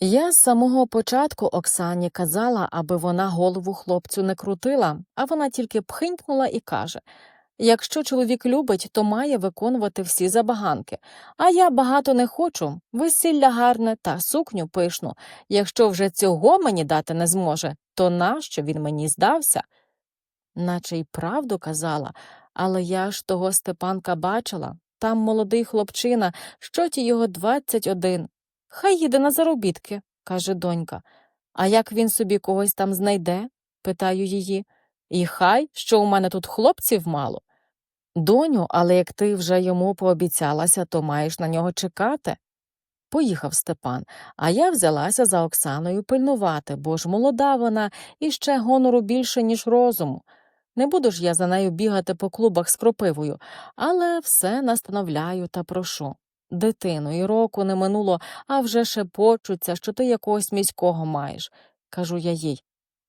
Я з самого початку Оксані казала, аби вона голову хлопцю не крутила, а вона тільки пхинькнула і каже Якщо чоловік любить, то має виконувати всі забаганки. А я багато не хочу, весілля гарне та сукню пишну. Якщо вже цього мені дати не зможе, то нащо він мені здався? Наче й правду казала, але я ж того Степанка бачила. Там молодий хлопчина, що ті його двадцять один. Хай їде на заробітки, каже донька. А як він собі когось там знайде? питаю її. І хай, що у мене тут хлопців мало. Доню, але як ти вже йому пообіцялася, то маєш на нього чекати. Поїхав Степан, а я взялася за Оксаною пильнувати, бо ж молода вона і ще гонору більше, ніж розуму. Не буду ж я за нею бігати по клубах з кропивою, але все настановляю та прошу. Дитину, і року не минуло, а вже шепочуться, що ти якогось міського маєш. Кажу я їй.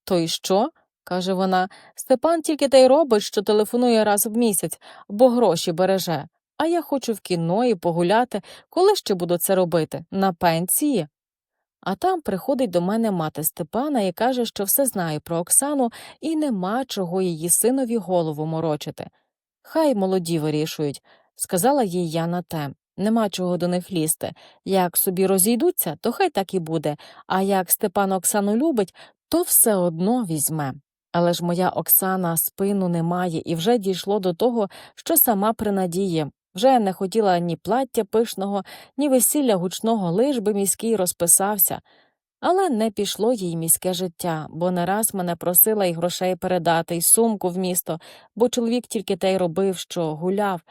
То й що? каже вона. Степан тільки те й робить, що телефонує раз в місяць, бо гроші береже. А я хочу в кіно і погуляти. Коли ще буду це робити? На пенсії? А там приходить до мене мати Степана і каже, що все знає про Оксану і нема чого її синові голову морочити. Хай молоді вирішують, сказала їй я на те. Нема чого до них лізти. Як собі розійдуться, то хай так і буде, а як Степан Оксану любить, то все одно візьме. Але ж моя Оксана спину не має і вже дійшло до того, що сама принадіє. Вже не хотіла ні плаття пишного, ні весілля гучного, лиш би міський розписався. Але не пішло їй міське життя, бо не раз мене просила й грошей передати, й сумку в місто, бо чоловік тільки те й робив, що гуляв.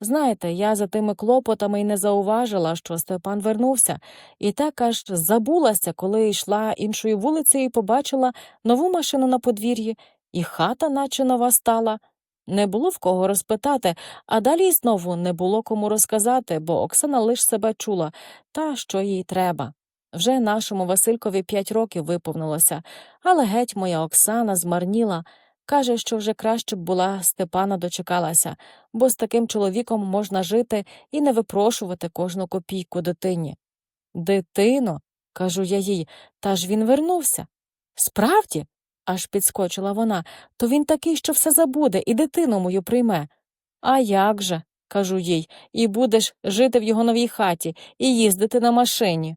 Знаєте, я за тими клопотами й не зауважила, що Степан вернувся, і так аж забулася, коли йшла іншою вулицею і побачила нову машину на подвір'ї, і хата, наче нова стала. Не було в кого розпитати, а далі й знову не було кому розказати, бо Оксана лиш себе чула, та що їй треба. Вже нашому Василькові п'ять років виповнилося, але геть моя Оксана змарніла. Каже, що вже краще б була Степана дочекалася, бо з таким чоловіком можна жити і не випрошувати кожну копійку дитині. Дитино, кажу я їй, та ж він вернувся. Справді? аж підскочила вона, то він такий, що все забуде, і дитину мою прийме. А як же, кажу їй, і будеш жити в його новій хаті і їздити на машині.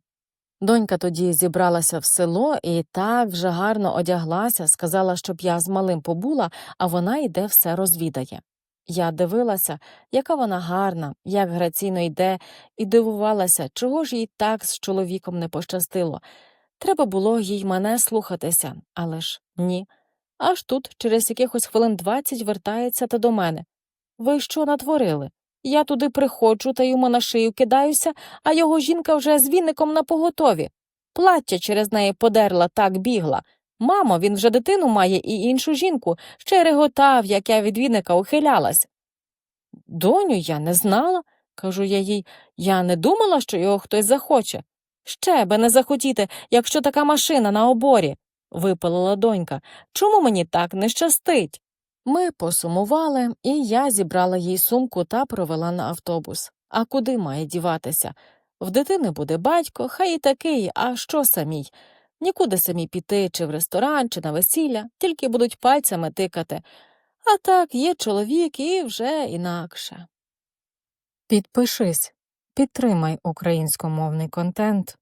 Донька тоді зібралася в село і так вже гарно одяглася, сказала, щоб я з малим побула, а вона йде все розвідає. Я дивилася, яка вона гарна, як граційно йде, і дивувалася, чого ж їй так з чоловіком не пощастило. Треба було їй мене слухатися, але ж ні. Аж тут, через якихось хвилин двадцять, вертається та до мене. Ви що натворили? Я туди приходжу та йому на шию кидаюся, а його жінка вже з віником на поготові. Плаття через неї подерла, так бігла. Мамо, він вже дитину має і іншу жінку, ще реготав, як я від віника ухилялась. Доню, я не знала, кажу я їй, я не думала, що його хтось захоче. Ще би не захотіти, якщо така машина на оборі, випалила донька. Чому мені так не щастить? Ми посумували, і я зібрала їй сумку та провела на автобус. А куди має діватися? В дитини буде батько, хай і такий, а що самій? Нікуди самі піти, чи в ресторан, чи на весілля, тільки будуть пальцями тикати. А так, є чоловік і вже інакше. Підпишись, підтримай українськомовний контент.